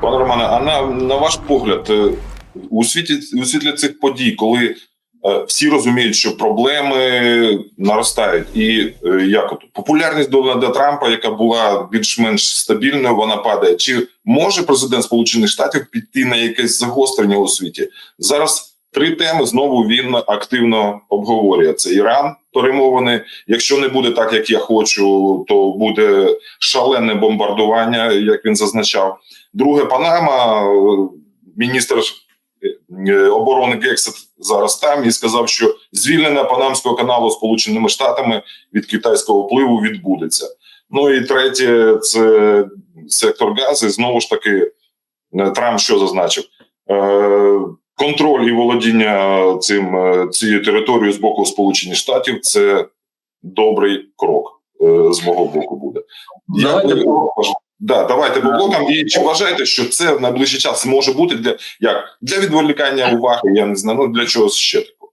Пане Романе, а на, на ваш погляд, е, у світі у світлі цих подій, коли е, всі розуміють, що проблеми наростають, і е, як от популярність Дональда Трампа, яка була більш-менш стабільною, вона падає. Чи може президент Сполучених Штатів піти на якесь загострення у світі? Зараз три теми знову він активно обговорює: це Іран, перемовини. Якщо не буде так, як я хочу, то буде шалене бомбардування, як він зазначав. Друге, Панама, е, міністр е, оборони Гексет зараз там і сказав, що звільнення Панамського каналу Сполученими Штатами від китайського впливу відбудеться. Ну і третє, це сектор газу. Знову ж таки, е, Трамп що зазначив? Контроль і володіння цим е, цією територією з боку Сполучених Штатів це добрий крок е, з мого боку буде. Давайте ви- Да, давайте по блокам. І чи вважаєте, що це в найближчий час може бути для як для відволікання уваги? Я не знаю, ну для чогось ще такого.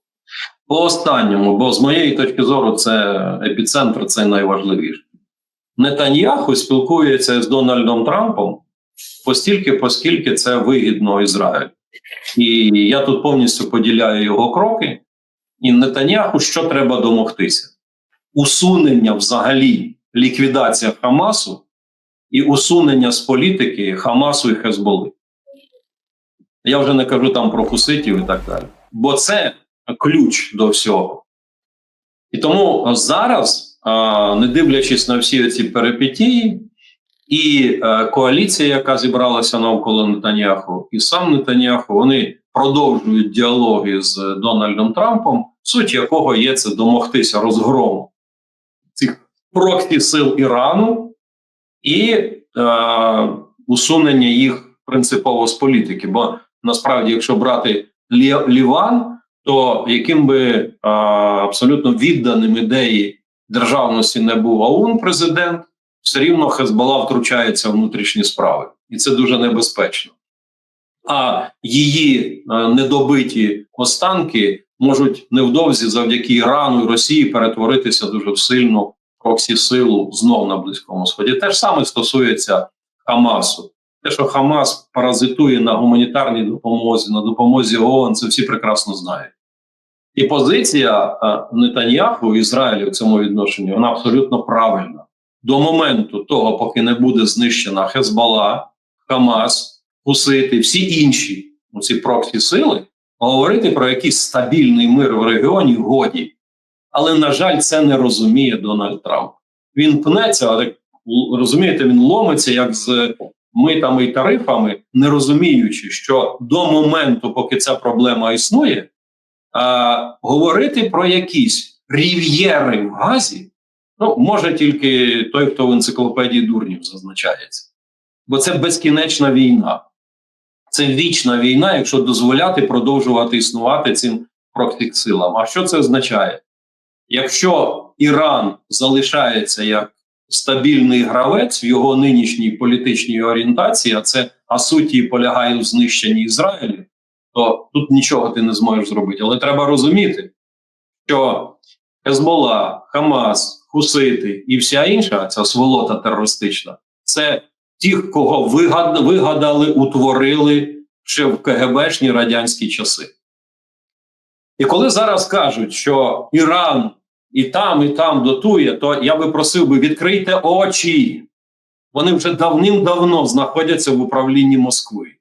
По останньому, бо з моєї точки зору, це епіцентр, це найважливіше. Нетаньяху спілкується з Дональдом Трампом постільки, поскільки це вигідно Ізраїлю. І я тут повністю поділяю його кроки. І Нетаньяху що треба домогтися? Усунення взагалі ліквідація Хамасу і усунення з політики Хамасу і Хезболи. Я вже не кажу там про хуситів і так далі. Бо це ключ до всього. І тому зараз, не дивлячись на всі ці перипетії, і е, коаліція, яка зібралася навколо Нетаньяху, і сам Нетаньяху, вони продовжують діалоги з Дональдом Трампом, суть якого є це домогтися розгрому цих проксі сил Ірану і е, усунення їх принципово з політики. Бо насправді, якщо брати Лі- Ліван, то яким би е, абсолютно відданим ідеї державності не був ОУН президент, все рівно Хезбола втручається в внутрішні справи, і це дуже небезпечно. А її е, недобиті останки можуть невдовзі завдяки Ірану і Росії перетворитися дуже в сильну проксі силу знов на Близькому Сході. Те ж саме стосується Хамасу. Те, що Хамас паразитує на гуманітарній допомозі, на допомозі ООН, це всі прекрасно знають. І позиція е, Нетаньяху в Ізраїлі в цьому відношенні вона абсолютно правильна. До моменту того, поки не буде знищена Хезбала, Хамас, Хусити, всі інші ці проксі сили, говорити про якийсь стабільний мир в регіоні годі. Але, на жаль, це не розуміє Дональд Трамп. Він пнеться, але розумієте, він ломиться як з митами і тарифами, не розуміючи, що до моменту, поки ця проблема існує, а, говорити про якісь рів'єри в газі, ну, може тільки той, хто в енциклопедії дурнів зазначається. Бо це безкінечна війна. Це вічна війна, якщо дозволяти продовжувати існувати цим проксік-силам. А що це означає? Якщо Іран залишається як стабільний гравець в його нинішній політичній орієнтації, а це а суті полягає в знищенні Ізраїлю, то тут нічого ти не зможеш зробити. Але треба розуміти, що Хезбола, Хамас, Хусити і вся інша ця сволота терористична це ті, кого вигадали, утворили ще в КГБшні радянські часи. І коли зараз кажуть, що Іран і там, і там дотує, то я би просив би відкрийте очі. Вони вже давним-давно знаходяться в управлінні Москви.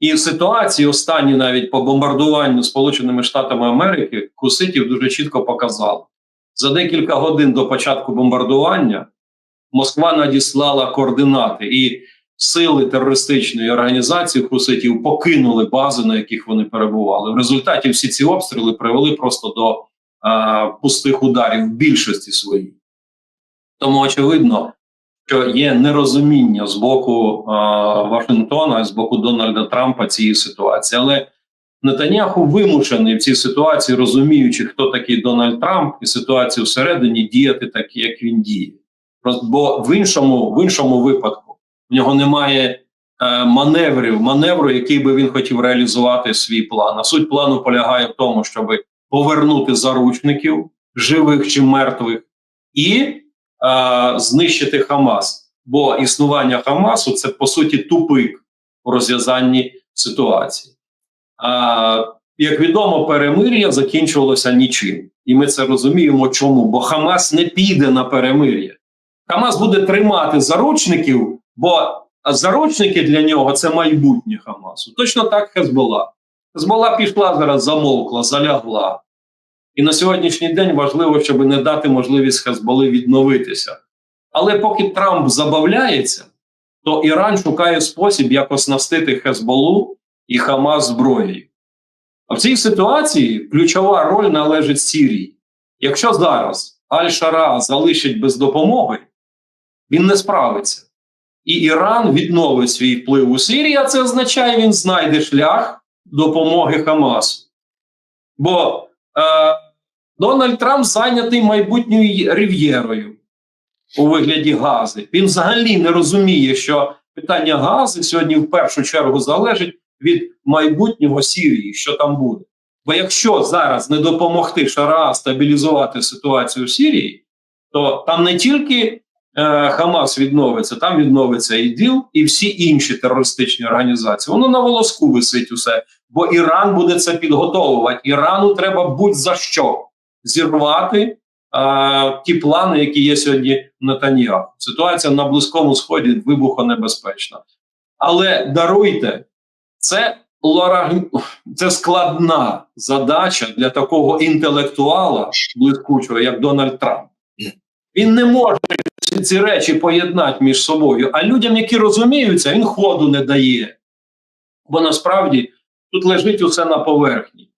І ситуації останні навіть по бомбардуванню Сполученими Штатами Америки Куситів дуже чітко показали. За декілька годин до початку бомбардування Москва надіслала координати, і сили терористичної організації Хуситів покинули бази, на яких вони перебували. В результаті всі ці обстріли привели просто до а, пустих ударів в більшості своїй. Тому очевидно, що є нерозуміння з боку а, Вашингтона, з боку Дональда Трампа цієї ситуації. Але Нетаняху вимушений в цій ситуації, розуміючи, хто такий Дональд Трамп, і ситуацію всередині діяти так, як він діє. Бо в іншому, в іншому випадку в нього немає е, маневрів, маневру, який би він хотів реалізувати свій план. А суть плану полягає в тому, щоб повернути заручників, живих чи мертвих, і е, знищити Хамас. бо існування Хамасу це по суті тупик у розв'язанні ситуації. Як відомо, перемир'я закінчувалося нічим. І ми це розуміємо, чому? Бо Хамас не піде на перемир'я. Хамас буде тримати заручників, бо заручники для нього це майбутнє Хамасу. Точно так Хезбола. Хезбола пішла зараз, замовкла, залягла. І на сьогоднішній день важливо, щоб не дати можливість Хезболи відновитися. Але поки Трамп забавляється, то Іран шукає спосіб, як оснастити Хезболу і Хамас зброєю. А в цій ситуації ключова роль належить Сірії. Якщо зараз Аль-Шара залишить без допомоги, він не справиться. І Іран відновить свій вплив у Сирії, а це означає, він знайде шлях допомоги Хамасу. Бо е, Дональд Трамп зайнятий майбутньою рів'єрою у вигляді гази. Він взагалі не розуміє, що питання гази сьогодні в першу чергу залежить від майбутнього Сирії, що там буде. Бо якщо зараз не допомогти Шара стабілізувати ситуацію в Сирії, то там не тільки е, Хамас відновиться, там відновиться ІДІЛ і всі інші терористичні організації. Воно на волоску висить усе, бо Іран буде це підготовувати. Ірану треба будь-за що зірвати е, ті плани, які є сьогодні в Нетаньяху. Ситуація на Близькому Сході вибухонебезпечна. Але даруйте, це це складна задача для такого інтелектуала блискучого, як Дональд Трамп. Він не може ці- речі поєднати між собою, а людям, які розуміються, він ходу не дає. Бо насправді тут лежить усе на поверхні.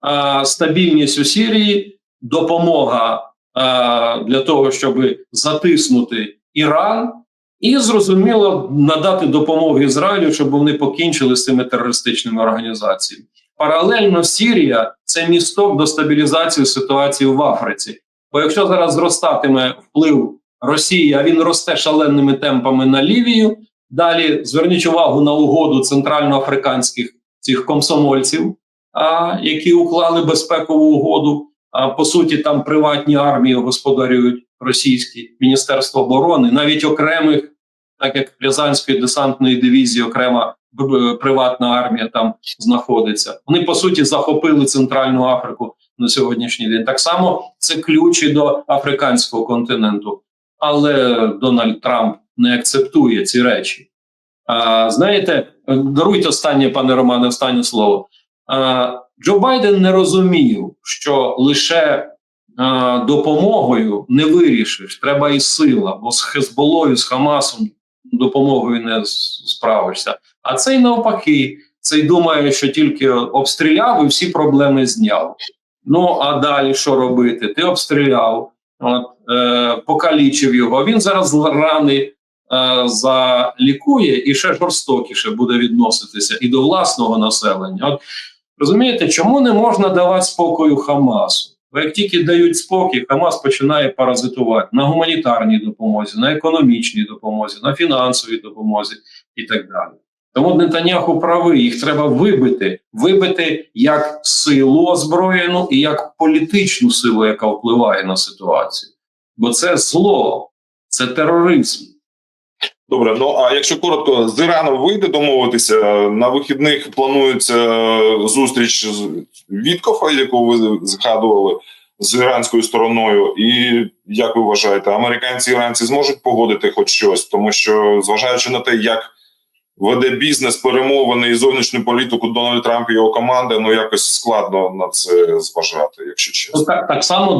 А, стабільність у Сирії, допомога а, для того, щоб затиснути Іран, і зрозуміло надати допомогу Ізраїлю, щоб вони покінчили з цими терористичними організаціями. Паралельно Сірія це місток до стабілізації ситуації в Африці. Бо якщо зараз зростатиме вплив Росії, а він росте шаленими темпами на Лівію, далі зверніть увагу на угоду центральноафриканських цих комсомольців, а, які уклали безпекову угоду. А по суті, там приватні армії господарюють російські міністерство оборони, навіть окремих, так як Рязанської десантної дивізії, окрема приватна армія там знаходиться. Вони по суті захопили Центральну Африку на сьогоднішній день. Так само це ключі до африканського континенту. Але Дональд Трамп не акцептує ці речі. А, знаєте, даруйте останнє, пане Романе, останнє слово. А, Джо Байден не розумів, що лише а, допомогою не вирішиш, треба і сила, бо з Хезболою, з Хамасом допомогою не справишся. А цей навпаки, цей думає, що тільки обстріляв і всі проблеми зняв. Ну а далі що робити? Ти обстріляв, от, е, покалічив його. Він зараз рани е, залікує і ще жорстокіше буде відноситися і до власного населення. От розумієте, чому не можна давати спокою Хамасу? Бо як тільки дають спокій, Хамас починає паразитувати на гуманітарній допомозі, на економічній допомозі, на фінансовій допомозі і так далі. Тому Нетаньяху правий, їх треба вибити, вибити як силу озброєну і як політичну силу, яка впливає на ситуацію. Бо це зло, це тероризм. Добре, ну а якщо коротко, з Іраном вийде домовитися на вихідних планується зустріч з Віткофа, яку ви згадували з іранською стороною. І як ви вважаєте, американці іранці зможуть погодити хоч щось, тому що зважаючи на те, як веде бізнес, перемовини і зовнішню політику Дональд Трамп і його команда, ну якось складно на це зважати, якщо чесно. Ну, так, так само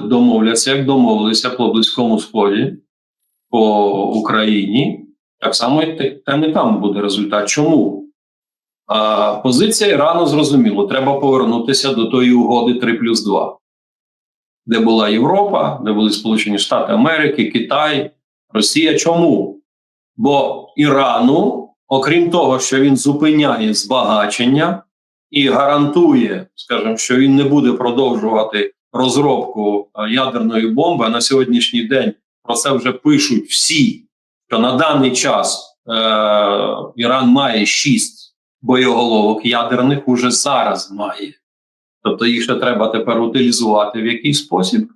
домовляться, як домовилися по Близькому Сході, по Україні. Так само там і там буде результат. Чому? А, позиція Ірану зрозуміло, треба повернутися до тої угоди 3 плюс 2, де була Європа, де були Сполучені Штати Америки, Китай, Росія. Чому? Бо Ірану, окрім того, що він зупиняє збагачення і гарантує, скажімо, що він не буде продовжувати розробку ядерної бомби. А на сьогоднішній день про це вже пишуть всі, що на даний час е- Іран має шість боєголовок ядерних уже зараз має. Тобто їх ще треба тепер утилізувати в якийсь спосіб.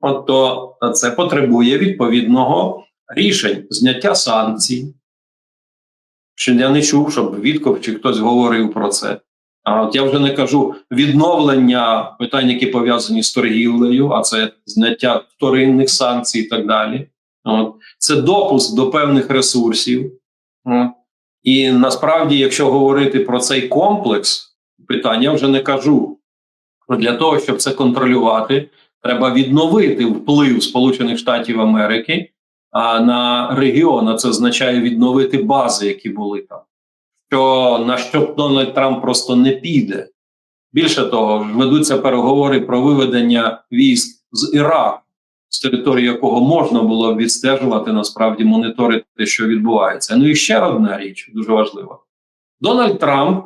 От то це потребує відповідного рішень зняття санкцій. Що я не чув, щоб Вітков чи хтось говорив про це. А от я вже не кажу відновлення питань, які пов'язані з торгівлею, а це зняття вторинних санкцій і так далі. От. Це допуск до певних ресурсів. І насправді, якщо говорити про цей комплекс питань, я вже не кажу. Для того, щоб це контролювати, треба відновити вплив Сполучених Штатів Америки на регіон. А це означає відновити бази, які були там. Що на що Дональд Трамп просто не піде. Більше того, ведуться переговори про виведення військ з Іраку, з території якого можна було б відстежувати, насправді моніторити, що відбувається. Ну і ще одна річ дуже важлива: Дональд Трамп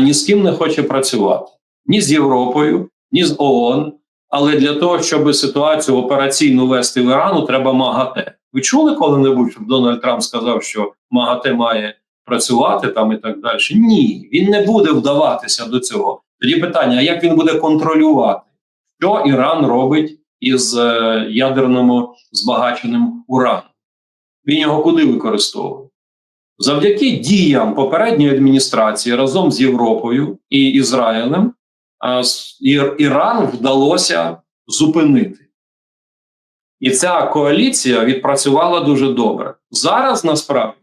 ні з ким не хоче працювати ні з Європою, ні з ООН. Але для того, щоб ситуацію операційну вести в Ірану, треба МАГАТЕ. Ви чули коли-небудь, щоб Дональд Трамп сказав, що МАГАТЕ має працювати там і так далі? Ні, він не буде вдаватися до цього. Тоді питання: а як він буде контролювати, що Іран робить із е, ядерним збагаченим ураном? Він його куди використовує? Завдяки діям попередньої адміністрації разом з Європою і Ізраїлем Іран вдалося зупинити. І ця коаліція відпрацювала дуже добре. Зараз насправді,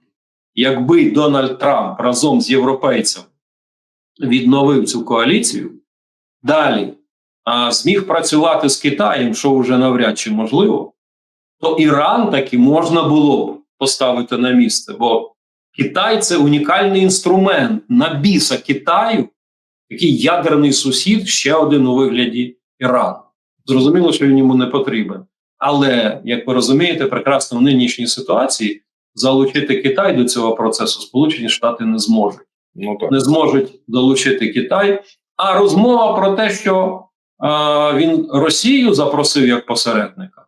якби Дональд Трамп разом з європейцями відновив цю коаліцію, далі а, зміг працювати з Китаєм, що вже навряд чи можливо, то Іран таки можна було б поставити на місце, бо Китай це унікальний інструмент на біса Китаю, який ядерний сусід, ще один у вигляді Ірану. Зрозуміло, що він йому не потрібен. Але, як ви розумієте, прекрасно в нинішній ситуації залучити Китай до цього процесу Сполучені Штати не зможуть Ну так. не зможуть долучити Китай. А розмова про те, що а, він Росію запросив як посередника.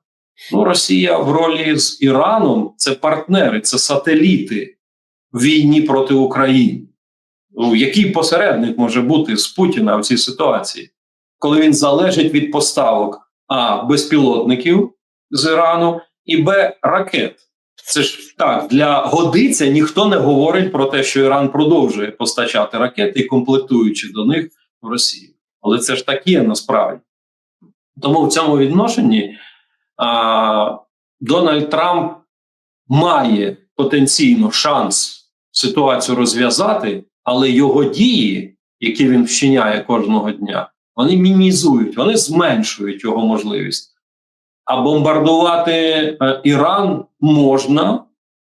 Ну, Росія в ролі з Іраном це партнери, це сателіти в війні проти України. Ну, який посередник може бути з Путіна в цій ситуації, коли він залежить від поставок А безпілотників з Ірану і Б ракет? Це ж так для годиця ніхто не говорить про те, що Іран продовжує постачати ракети і комплектуючи до них в Росію. Але це ж так є насправді. Тому в цьому відношенні а, Дональд Трамп має потенційно шанс ситуацію розв'язати, але його дії, які він вчиняє кожного дня, вони мінімізують, вони зменшують його можливість. А бомбардувати е, Іран можна,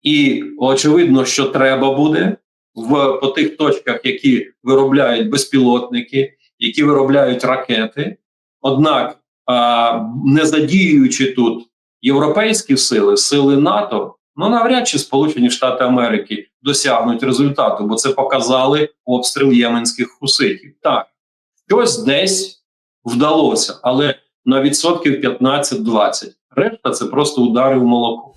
і очевидно, що треба буде в по тих точках, які виробляють безпілотники, які виробляють ракети. Однак, не задіюючи тут європейські сили, сили НАТО, ну навряд чи Сполучені Штати Америки досягнуть результату, бо це показали обстріл єменських хуситів. Так, щось десь вдалося, але на відсотків 15-20. Решта це просто удари в молоко.